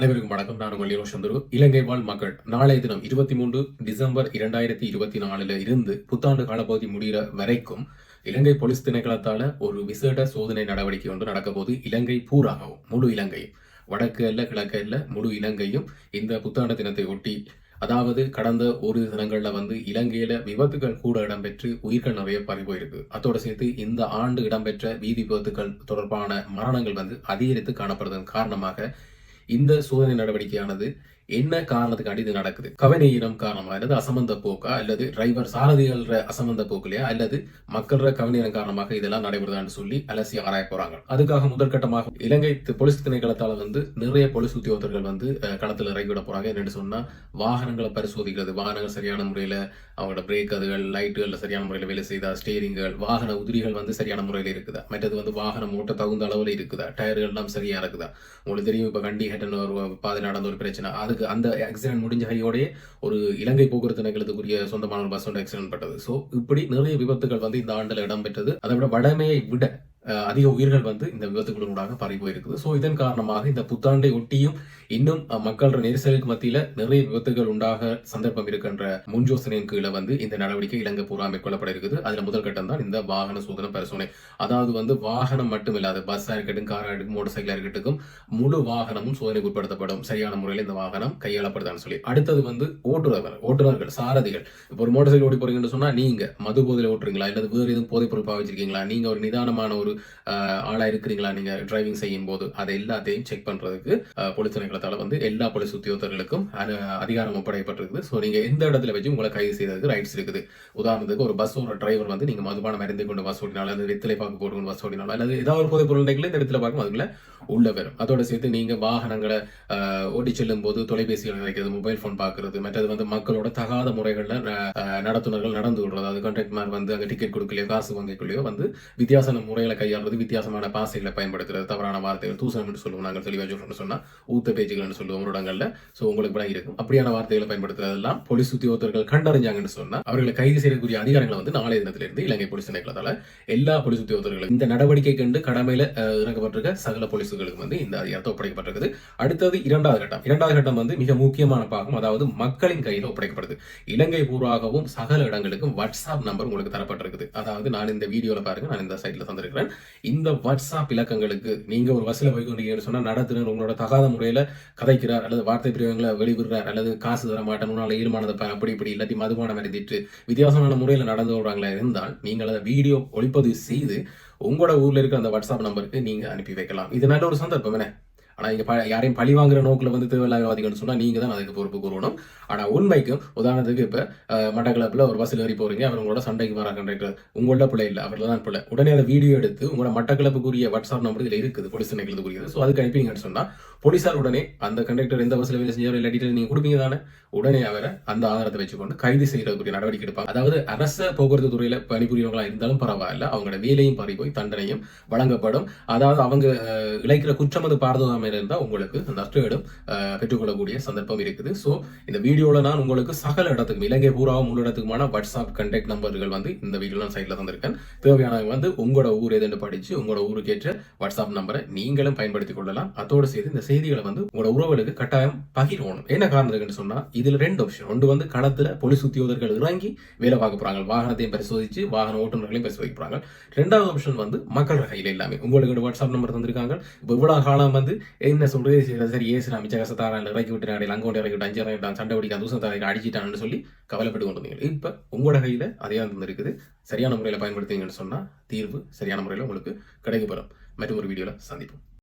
அனைவருக்கும் வணக்கம். நான் உங்கள் லீரோ சந்துரு. இலங்கை வாழ் மக்கள் நாளைய தினம் இருபத்தி மூன்று டிசம்பர் இரண்டாயிரத்தி இருபத்தி நாலுல இருந்து புத்தாண்டு காலப்பகுதி முடிகிற வரைக்கும் இலங்கை போலீஸ் திணைக்களத்தால ஒரு விசேட சோதனை நடவடிக்கை ஒன்று நடக்க போது இலங்கை பூராகவும் முழு இலங்கையும். வடக்கு அல்ல கிழக்கு அல்ல முழு இலங்கையும் இந்த புத்தாண்டு தினத்தை ஒட்டி அதாவது கடந்த ஒரு தினங்களில் வந்து இலங்கையில விபத்துகள் கூட இடம்பெற்று உயிர்கள் நிறைய பறி போயிருக்கு. அதோட சேர்த்து இந்த ஆண்டு இடம்பெற்ற வீதி விபத்துகள் தொடர்பான மரணங்கள் வந்து அதிகரித்து காணப்படுவதன் காரணமாக இந்த சோதனை நடவடிக்கையானது என்ன காரணத்துக்காண்டி இது நடக்குது? கவனீனம் காரணமா? அல்லது அசமந்த போக்கா? அல்லது டிரைவர் சாரதிகள அசமந்த போக்குலையா? அல்லது மக்கள இனம் காரணமாக இதெல்லாம் நடைபெறுதான்னு சொல்லி அலசி ஆராய போறாங்க. அதுக்காக முதற்கட்டமாக இலங்கை போலீஸ் திணைக்களத்தால வந்து நிறைய போலீஸ் உத்தியோகத்தர்கள் வந்து களத்தில் களத்துல போறாங்க. என்னன்னு சொன்னா வாகனங்களை பரிசோதிக்கிறது. வாகனங்கள் சரியான முறையில அவங்களோட பிரேக் அதுகள் லைட்டுகள் சரியான முறையில் வேலை செய்தா ஸ்டேரிங்கள் வாகன உதிரிகள் வந்து சரியான முறையில் இருக்குதா? மற்றது வந்து வாகனம் ஓட்ட தகுந்த அளவில் இருக்குதா? டயர்கள் எல்லாம் சரியா இருக்குதா? உங்களுக்கு தெரியும் இப்போ கண்டி ஹெட்டன் ஒரு பாதை நடந்த ஒரு பிரச்சனை. அதுக்கு அந்த ஆக்சிடென்ட் முடிஞ்ச கையோடயே ஒரு இலங்கை போக்குவரத்து நிகழ்த்துக்குரிய சொந்தமான ஒரு பஸ் ஒன்று ஆக்சிடென்ட் பட்டது. ஸோ இப்படி நிறைய விபத்துகள் வந்து இந்த ஆண்டில் இடம்பெற்றது. அதை விட வடமையை விட அதிக உயிர்கள் வந்து இந்த விபத்துகளினூடாக பரவி போயிருக்குது ஸோ இதன் காரணமாக இந்த புத்தாண்டை ஒட்டியும் இன்னும் மக்களோட நெரிசலுக்கு மத்தியில நிறைய விபத்துகள் உண்டாக சந்தர்ப்பம் இருக்கின்ற முன்ஜோசனையின் கீழே வந்து இந்த நடவடிக்கை இலங்கை பூரா மேற்கொள்ளப்பட இருக்குது. அதுல முதல் கட்டம் தான் இந்த வாகன சோதனை பரிசோதனை. அதாவது வந்து வாகனம் மட்டும் இல்லாத பஸ்ஸா இருக்கட்டும் காரா இருக்கட்டும் மோட்டார் சைக்கிளா இருக்கட்டும் முழு வாகனமும் சோதனைக்கு உட்படுத்தப்படும். சரியான முறையில் இந்த வாகனம் கையாளப்படுதான்னு சொல்லி. அடுத்தது வந்து ஓட்டுநர்கள் ஓட்டுநர்கள் சாரதிகள். இப்போ ஒரு மோட்டர் சைக்கிள் ஓடி போறீங்கன்னு சொன்னா நீங்க மது போதையில் ஓட்டுறீங்களா? இல்லது வேறு எதுவும் போதைப் பொருள் பாவிச்சிருக்கீங்களா? நீங்க ஒரு நிதானமான ஒரு ஒரு ஆளா இருக்கிறீங்களா? நீங்க டிரைவிங் செய்யும் போது அதை எல்லாத்தையும் செக் பண்றதுக்கு போலீஸ் திணைக்களத்தால வந்து எல்லா போலீஸ் உத்தியோகத்தர்களுக்கும் அதிகாரம் ஒப்படைக்கப்பட்டிருக்குது ஸோ நீங்க எந்த இடத்துல வச்சு உங்களை கைது செய்யறதுக்கு ரைட்ஸ் இருக்குது. உதாரணத்துக்கு ஒரு பஸ் ஒரு டிரைவர் வந்து நீங்க மதுபான மருந்து கொண்டு பஸ் ஓட்டினாலும் அல்லது வெத்திலை பாக்கு போட்டு கொண்டு பஸ் ஓட்டினாலும் அல்லது ஏதாவது ஒரு போதைப் பொருள் இந்த இடத்துல பார்க்கும் அதுக்குள்ள உள்ள வரும் அதோட சேர்த்து நீங்க வாகனங்களை ஓட்டி செல்லும் போது தொலைபேசிகள் நினைக்கிறது மொபைல் ஃபோன் பார்க்கறது மற்றது வந்து மக்களோட தகாத முறைகளில் நடத்துனர்கள் நடந்து கொள்வது அது கண்டக்டர் வந்து அங்கே டிக்கெட் கொடுக்கலையோ காசு வாங்கிக்கலையோ வந்து வித்தியாசமான முறைகளை கையாளுறது வித்தியாசமான பாசைகளை பயன்படுத்துறது. தவறான வார்த்தைகள் தூசணம்னு சொல்லுவோம் நாங்கள் தெளிவாக சொல்லணும்னு சொன்னா ஊத்த பேச்சுகள்னு சொல்லுவோம் ஒரு இடங்கள்ல. சோ உங்களுக்கு விட இருக்கும். அப்படியான வார்த்தைகளை பயன்படுத்துறதெல்லாம் போலீஸ் உத்தியோகத்தர்கள் கண்டறிஞ்சாங்கன்னு சொன்னா அவர்களை கைது செய்யக்கூடிய அதிகாரங்களை வந்து நாளைய தினத்திலிருந்து இலங்கை போலீஸ் நினைக்கிறதால எல்லா போலீஸ் உத்தியோகத்தர்களும் இந்த நடவடிக்கை கண்டு கடமையில இறங்கப்பட்டிருக்க இறக்கப்பட்டிருக்க சகல போலீஸுகளுக்கு வந்து இந்த அதிகாரத்தை ஒப்படைக்கப்பட்டிருக்குது. அடுத்தது இரண்டாவது கட்டம். இரண்டாவது கட்டம் வந்து மிக முக்கியமான பாகம் அதாவது மக்களின் கையில் ஒப்படைக்கப்படுது. இலங்கை பூர்வாகவும் சகல இடங்களுக்கும் வாட்ஸ்அப் நம்பர் உங்களுக்கு தரப்பட்டிருக்குது. அதாவது நான் இந்த வீடியோவில் பாருங்க நான் இந்த சைட்ல தந்திருக்கிறேன். இந்த வாட்ஸ்அப் இலக்கங்களுக்கு நீங்க ஒரு பஸ்ல போய் கொண்டீங்கன்னு சொன்னா நடத்துனர் உங்களோட தகாத முறையில கதைக்கிறார் அல்லது வார்த்தை பிரிவுகளை வெளிவிடுறார் அல்லது காசு தர மாட்டேன் உன்னால அப்படி இப்படி இல்லாட்டி மதுபானம் எழுதிட்டு வித்தியாசமான முறையில் நடந்து விடுறாங்களா இருந்தால் நீங்கள் அதை வீடியோ ஒளிப்பதிவு செய்து உங்களோட ஊரில் இருக்கிற அந்த வாட்ஸ்அப் நம்பருக்கு நீங்கள் அனுப்பி வைக்கலாம். இது நல்ல ஒரு சந்தர்ப்பம் என்ன? ஆனா இங்கே ப- யாரையும் பழி வாங்குற நோக்கில் வந்து தேவையில்லாதவாதிகள்னு சொன்னால் நீங்க தான் அதுக்கு பொறுப்பு கூறணும். ஆனால் உண்மைக்கும் உதாரணத்துக்கு இப்போ அஹ், ஒரு பஸ்ஸில் ஏறி போறீங்க அவர் உங்களோட சண்டைக்கு வர கண்டக்டர் உங்களோட பிள்ளை இல்லை அவர்ல தான் பிள்ளை உடனே அதை வீடியோ எடுத்து உங்களோட மட்டக்களப்புக்குரிய வாட்ஸ்அப் நம்பர் இதில் இருக்குது போலீஸ் நிகழ்த்துக்குரியது ஸோ அதுக்கு அனுப்பிங்கன்னு சொன்னால் போலீசார் உடனே அந்த கண்டக்டர் எந்த பஸ்ஸில் வேலை செஞ்சாரோ இல்லை டீட்டெயில் நீங்கள் கொடுப்பீங்க தானே உடனே அவரை அந்த ஆதாரத்தை வச்சுக்கொண்டு கைது செய்கிறதுக்குரிய நடவடிக்கை எடுப்பாங்க. அதாவது அரச போக்குவரத்து துறையில் பணிபுரியவங்களா இருந்தாலும் பரவாயில்ல அவங்களோட வேலையும் பறி போய் தண்டனையும் வழங்கப்படும். அதாவது அவங்க இழைக்கிற குற்றம் அது பாரதூரமாக இருந்தால் உங்களுக்கு நஷ்டம் பெற்றுக்கொள்ளக்கூடிய சந்தர்ப்பம் இருக்குது. ஸோ இந்த வீடியோவில் நான் உங்களுக்கு சகல இடத்துக்கும் இலங்கை பூராவும் முழு இடத்துக்குமான வாட்ஸ்அப் கண்டெக்ட் நம்பர்கள் வந்து இந்த வீடியோ நான் சைட்ல தந்திருக்கேன். தேவையானவங்க வந்து உங்களோட ஊர் எதுன்னு படித்து உங்களோட ஊருக்கு ஏற்ற வாட்ஸ்அப் நம்பரை நீங்களும் பயன்படுத்திக் கொள்ளலாம். அதோடு சேர்த்து இந்த செய்திகளை வந்து உங்களோட உறவுகளுக்கு கட்டாயம் பகிரணும். என்ன காரணத்துக்குன்னு சொன்னால் இதில் ரெண்டு ஆப்ஷன் ஒன்று வந்து களத்தில் போலீஸ் உத்தியோகர்கள் இறங்கி வேலை பார்க்க போகிறாங்க வாகனத்தையும் பரிசோதிச்சு வாகன ஓட்டுநர்களையும் பரிசோதிக்க போகிறாங்க ரெண்டாவது ஆப்ஷன் வந்து மக்கள் கையில் எல்லாமே உங்களுக்கு வாட்ஸ்அப் நம்பர் தந்திருக்காங்க. இப்போ காலம் வந்து என்ன சொல்றது? சரி, சரி ஏசு நான் மிச்ச கசத்தாரன் இறக்கி விட்டு நாடி அங்கே கொண்டு இறக்கி விட்டு அஞ்சு இறக்கி சண்டை பிடிக்க தூசம் அடிச்சிட்டான்னு சொல்லி கவலைப்பட்டு கொண்டு வந்தீங்க. இப்போ உங்களோட கையில் அதே இருக்குது சரியான முறையில் பயன்படுத்துவீங்கன்னு சொன்னால் தீர்வு சரியான முறையில் உங்களுக்கு கிடைக்கப்படும் மற்றும் ஒரு வீடியோவில் சந்திப்போம்.